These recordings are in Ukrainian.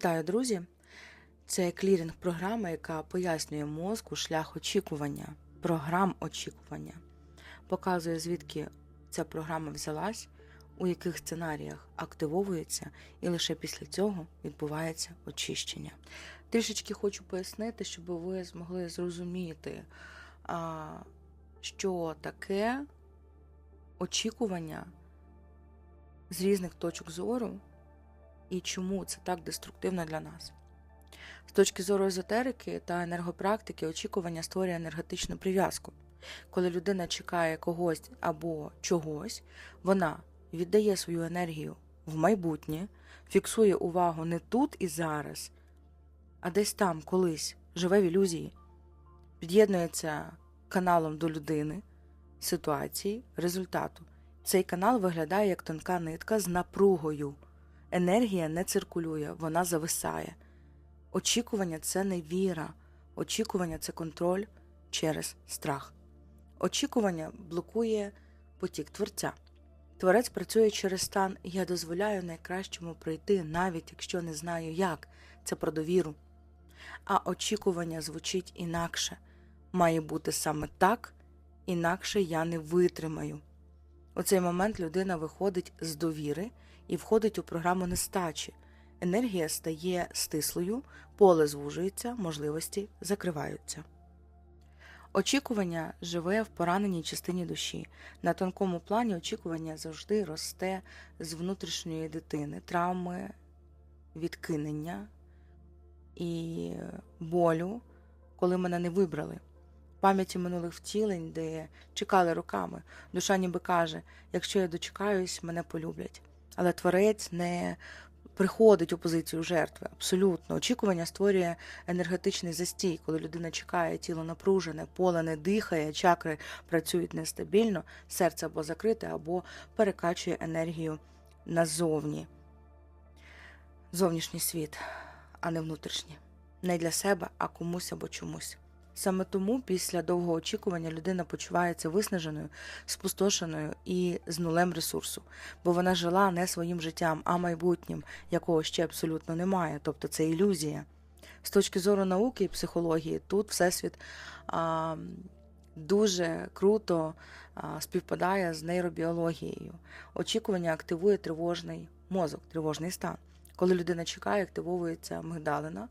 Вітаю, друзі! Це клірінг-програма, яка пояснює мозку шлях очікування, програм очікування, показує, звідки ця програма взялась, у яких сценаріях активовується, і лише після цього відбувається очищення. Трішечки хочу пояснити, щоб ви змогли зрозуміти, що таке очікування з різних точок зору і чому це так деструктивно для нас. З точки зору езотерики та енергопрактики, очікування створює енергетичну прив'язку. Коли людина чекає когось або чогось, вона віддає свою енергію в майбутнє, фіксує увагу не тут і зараз, а десь там колись живе в ілюзії, під'єднується каналом до людини, ситуації, результату. Цей канал виглядає як тонка нитка з напругою. Енергія не циркулює, вона зависає. Очікування це не віра, очікування це контроль через страх. Очікування блокує потік творця. Творець працює через стан Я дозволяю найкращому прийти, навіть якщо не знаю як. Це про довіру. А очікування звучить інакше. Має бути саме так, інакше я не витримаю. У цей момент людина виходить з довіри і входить у програму нестачі. Енергія стає стислою, поле звужується, можливості закриваються. Очікування живе в пораненій частині душі. На тонкому плані очікування завжди росте з внутрішньої дитини, травми, відкинення і болю, коли мене не вибрали. Пам'яті минулих втілень, де чекали роками. Душа ніби каже: якщо я дочекаюсь, мене полюблять. Але творець не приходить у позицію жертви. Абсолютно. Очікування створює енергетичний застій, коли людина чекає, тіло напружене, поле не дихає, чакри працюють нестабільно, серце або закрите, або перекачує енергію назовні. Зовнішній світ, а не внутрішній. Не для себе, а комусь або чомусь. Саме тому після довгого очікування людина почувається виснаженою, спустошеною і з нулем ресурсу, бо вона жила не своїм життям, а майбутнім, якого ще абсолютно немає, тобто це ілюзія. З точки зору науки і психології, тут Всесвіт а, дуже круто а, співпадає з нейробіологією. Очікування активує тривожний мозок, тривожний стан. Коли людина чекає, активовується мигдалина,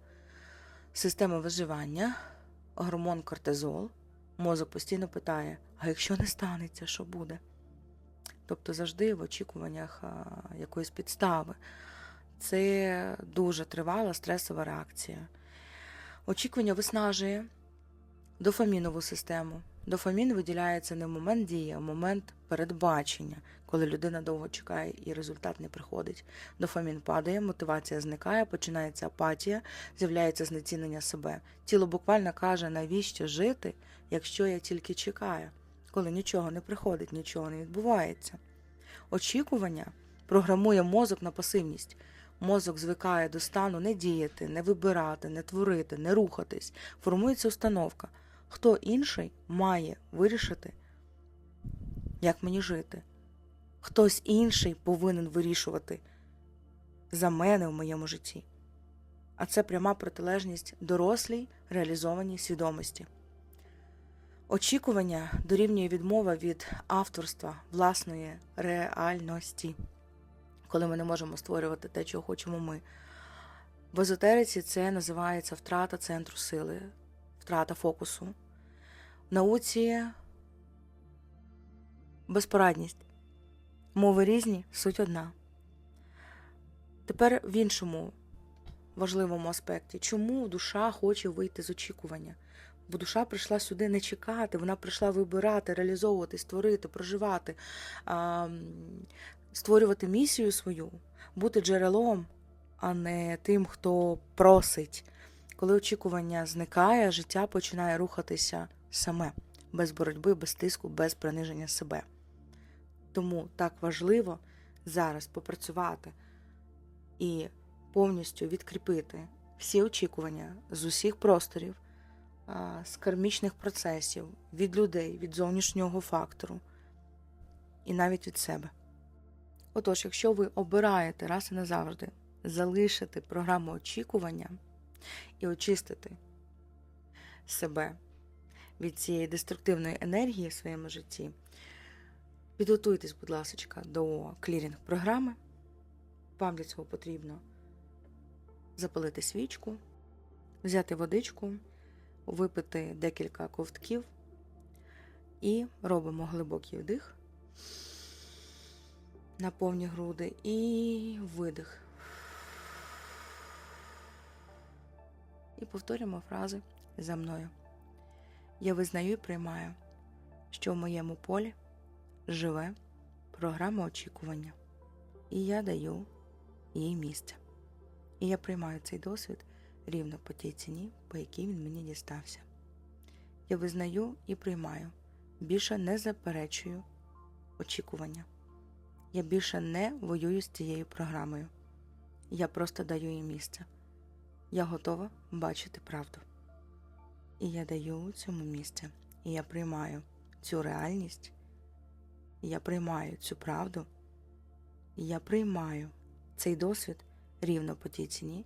система виживання гормон кортизол, мозок постійно питає: а якщо не станеться, що буде? Тобто завжди в очікуваннях якоїсь підстави. Це дуже тривала стресова реакція. Очікування виснажує дофамінову систему. Дофамін виділяється не в момент дії, а в момент передбачення, коли людина довго чекає і результат не приходить. Дофамін падає, мотивація зникає, починається апатія, з'являється знецінення себе. Тіло буквально каже, навіщо жити, якщо я тільки чекаю, коли нічого не приходить, нічого не відбувається. Очікування програмує мозок на пасивність. Мозок звикає до стану не діяти, не вибирати, не творити, не рухатись. Формується установка. Хто інший має вирішити, як мені жити? Хтось інший повинен вирішувати за мене в моєму житті. А це пряма протилежність дорослій реалізованій свідомості. Очікування дорівнює відмова від авторства власної реальності, коли ми не можемо створювати те, чого хочемо ми. В езотериці це називається втрата центру сили, втрата фокусу. В науці безпорадність. Мови різні, суть одна. Тепер в іншому важливому аспекті, чому душа хоче вийти з очікування? Бо душа прийшла сюди не чекати, вона прийшла вибирати, реалізовувати, створити, проживати, створювати місію свою, бути джерелом, а не тим, хто просить. Коли очікування зникає, життя починає рухатися саме, без боротьби, без тиску, без приниження себе. Тому так важливо зараз попрацювати і повністю відкріпити всі очікування з усіх просторів, з кармічних процесів, від людей, від зовнішнього фактору і навіть від себе. Отож, якщо ви обираєте раз і назавжди залишити програму очікування і очистити себе від цієї деструктивної енергії в своєму житті, підготуйтесь, будь ласка, до клірінг програми. Вам для цього потрібно запалити свічку, взяти водичку, випити декілька ковтків і робимо глибокий вдих на повні груди і видих. І повторюємо фрази за мною. Я визнаю і приймаю, що в моєму полі живе програма очікування, і я даю їй місце. І я приймаю цей досвід рівно по тій ціні, по якій він мені дістався. Я визнаю і приймаю, більше не заперечую очікування. Я більше не воюю з цією програмою. Я просто даю їй місце. Я готова бачити правду. І я даю цьому місце. І я приймаю цю реальність. І я приймаю цю правду. І я приймаю цей досвід рівно по тій ціні,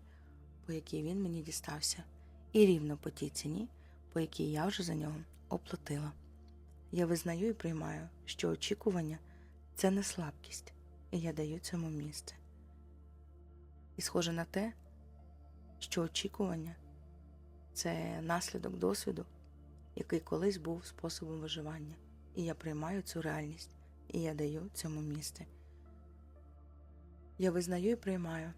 по якій він мені дістався, і рівно по тій ціні, по якій я вже за нього оплатила. Я визнаю і приймаю, що очікування це не слабкість, і я даю цьому місце. І схоже на те, що очікування це наслідок досвіду, який колись був способом виживання. І я приймаю цю реальність, і я даю цьому місце. Я визнаю і приймаю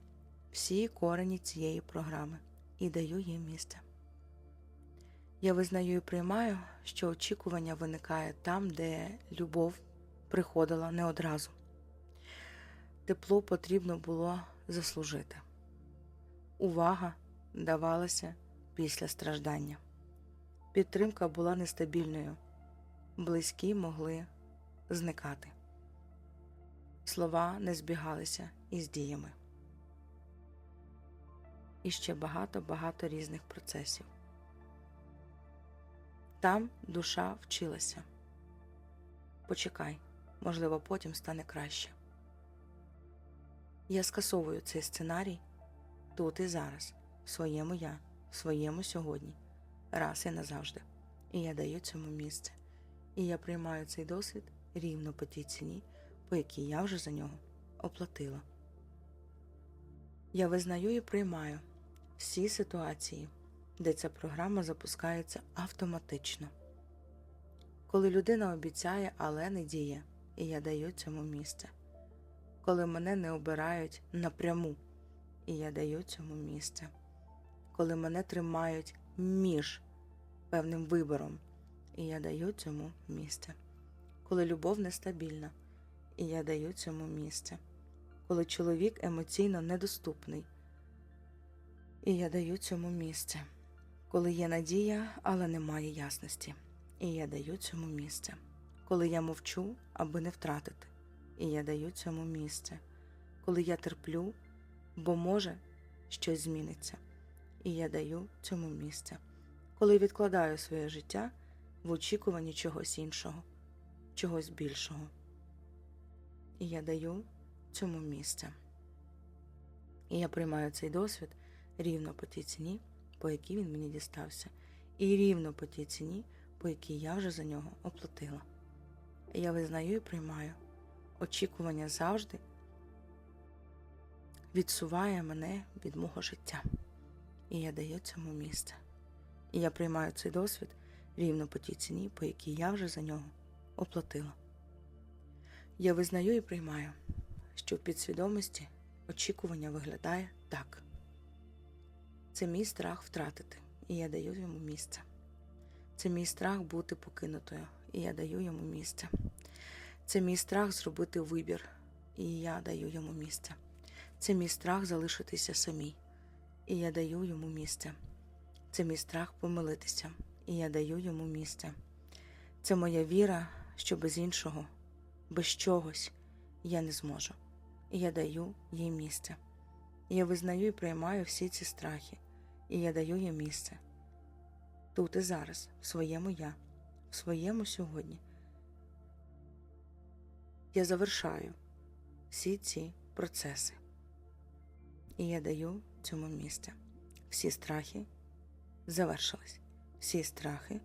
всі корені цієї програми і даю їм місце. Я визнаю і приймаю, що очікування виникає там, де любов приходила не одразу. Тепло потрібно було заслужити. Увага давалася після страждання. Підтримка була нестабільною, близькі могли зникати. Слова не збігалися із діями. І ще багато-багато різних процесів. Там душа вчилася. Почекай, можливо, потім стане краще. Я скасовую цей сценарій тут і зараз, в своєму я, в своєму сьогодні, раз і назавжди. І я даю цьому місце. І я приймаю цей досвід рівно по тій ціні, по якій я вже за нього оплатила. Я визнаю і приймаю всі ситуації, де ця програма запускається автоматично. Коли людина обіцяє, але не діє, і я даю цьому місце. Коли мене не обирають напряму, і я даю цьому місце. Коли мене тримають між певним вибором, і я даю цьому місце. Коли любов нестабільна, і я даю цьому місце. Коли чоловік емоційно недоступний, і я даю цьому місце. Коли є надія, але немає ясності, і я даю цьому місце. Коли я мовчу, аби не втратити, і я даю цьому місце. Коли я терплю, бо може щось зміниться, і я даю цьому місце. Коли відкладаю своє життя в очікуванні чогось іншого, чогось більшого, і я даю цьому місце. І я приймаю цей досвід рівно по тій ціні, по якій він мені дістався, і рівно по тій ціні, по якій я вже за нього оплатила. Я визнаю і приймаю очікування завжди відсуває мене від мого життя, і я даю цьому місце. І я приймаю цей досвід рівно по тій ціні, по якій я вже за нього оплатила. Я визнаю і приймаю, що в підсвідомості очікування виглядає так. Це мій страх втратити, і я даю йому місце. Це мій страх бути покинутою, і я даю йому місце. Це мій страх зробити вибір, і я даю йому місце. Це мій страх залишитися самій, і я даю йому місце. Це мій страх помилитися, і я даю йому місце. Це моя віра, що без іншого, без чогось я не зможу, і я даю їй місце. Я визнаю і приймаю всі ці страхи, і я даю їм місце. Тут і зараз, в своєму я, в своєму сьогодні. Я завершаю всі ці процеси. І я даю цьому місце. Всі страхи завершились. Всі страхи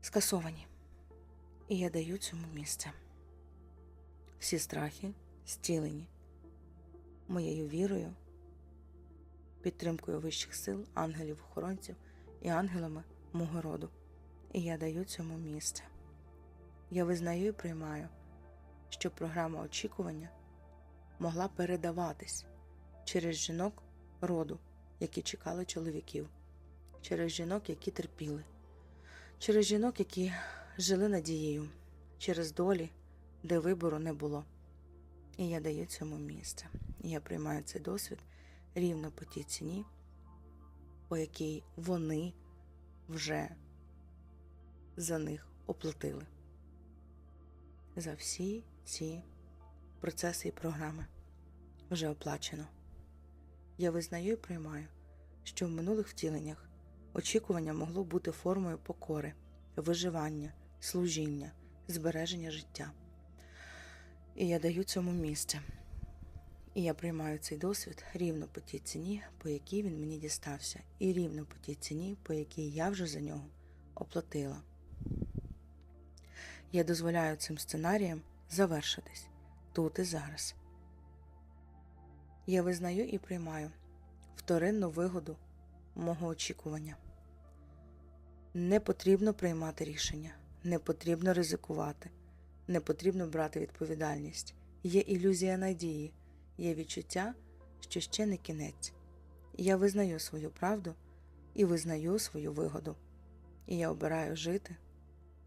скасовані. І я даю цьому місце. Всі страхи зцілені моєю вірою, підтримкою вищих сил, ангелів-охоронців і ангелами мого роду. І я даю цьому місце. Я визнаю і приймаю, що програма очікування могла передаватись через жінок роду, які чекали чоловіків, через жінок, які терпіли, через жінок, які жили надією, через долі, де вибору не було. І я даю цьому місце. Я приймаю цей досвід рівно по тій ціні, по якій вони вже за них оплатили. За всі ці процеси і програми вже оплачено. Я визнаю і приймаю, що в минулих втіленнях очікування могло бути формою покори, виживання, служіння, збереження життя. І я даю цьому місце. І я приймаю цей досвід рівно по тій ціні, по якій він мені дістався, і рівно по тій ціні, по якій я вже за нього оплатила. Я дозволяю цим сценаріям завершитись тут і зараз. Я визнаю і приймаю вторинну вигоду мого очікування. Не потрібно приймати рішення, не потрібно ризикувати, не потрібно брати відповідальність. Є ілюзія надії, є відчуття, що ще не кінець. Я визнаю свою правду і визнаю свою вигоду. І я обираю жити,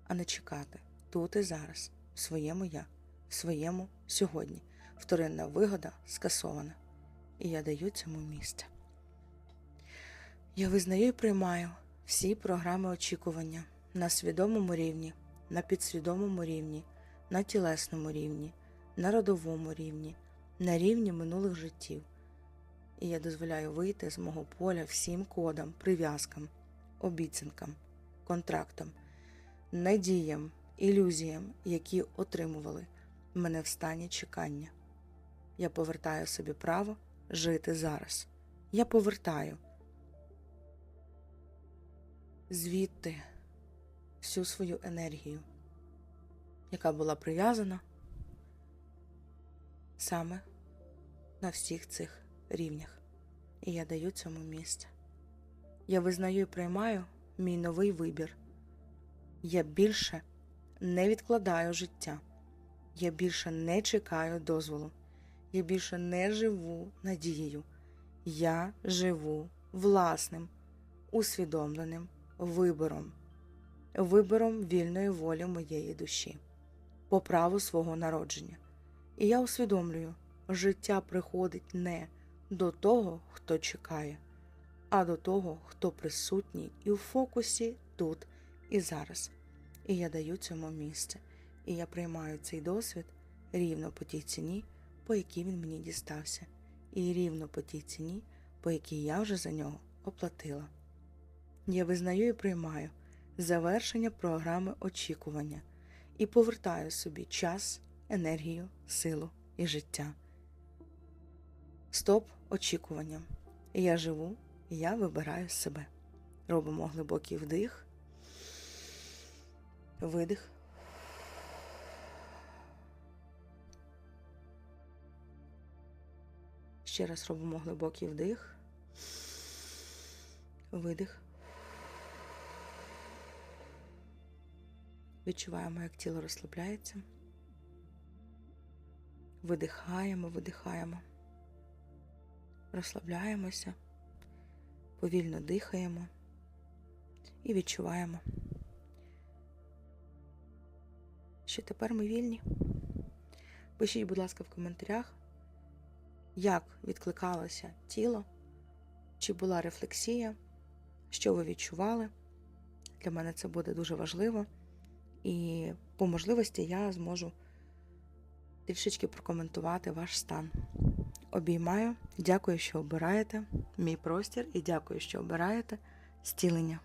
а не чекати тут і зараз, в своєму я, своєму сьогодні. Вторинна вигода скасована, і я даю цьому місце. Я визнаю і приймаю всі програми очікування на свідомому рівні, на підсвідомому рівні, на тілесному рівні, на родовому рівні, на рівні минулих життів. І я дозволяю вийти з мого поля всім кодам, прив'язкам, обіцянкам, контрактам, надіям, ілюзіям, які отримували мене в стані чекання. Я повертаю собі право жити зараз. Я повертаю звідти всю свою енергію, яка була прив'язана саме на всіх цих рівнях. І я даю цьому місце. Я визнаю і приймаю мій новий вибір. Я більше не відкладаю життя. Я більше не чекаю дозволу. Я більше не живу надією. Я живу власним, усвідомленим вибором, вибором вільної волі моєї душі, по праву свого народження. І я усвідомлюю, життя приходить не до того, хто чекає, а до того, хто присутній і в фокусі тут і зараз. І я даю цьому місце, і я приймаю цей досвід рівно по тій ціні, по якій він мені дістався, і рівно по тій ціні, по якій я вже за нього оплатила. Я визнаю і приймаю завершення програми очікування і повертаю собі час, енергію, силу і життя. Стоп очікуванням. Я живу, я вибираю себе. Робимо глибокий вдих, видих. Ще раз робимо глибокий вдих, видих. Відчуваємо, як тіло розслабляється. Видихаємо, видихаємо. Розслабляємося, повільно дихаємо і відчуваємо, що тепер ми вільні. Пишіть, будь ласка, в коментарях, як відкликалося тіло, чи була рефлексія, що ви відчували. Для мене це буде дуже важливо. І по можливості я зможу трішечки прокоментувати ваш стан. Обіймаю, дякую, що обираєте мій простір, і дякую, що обираєте зцілення.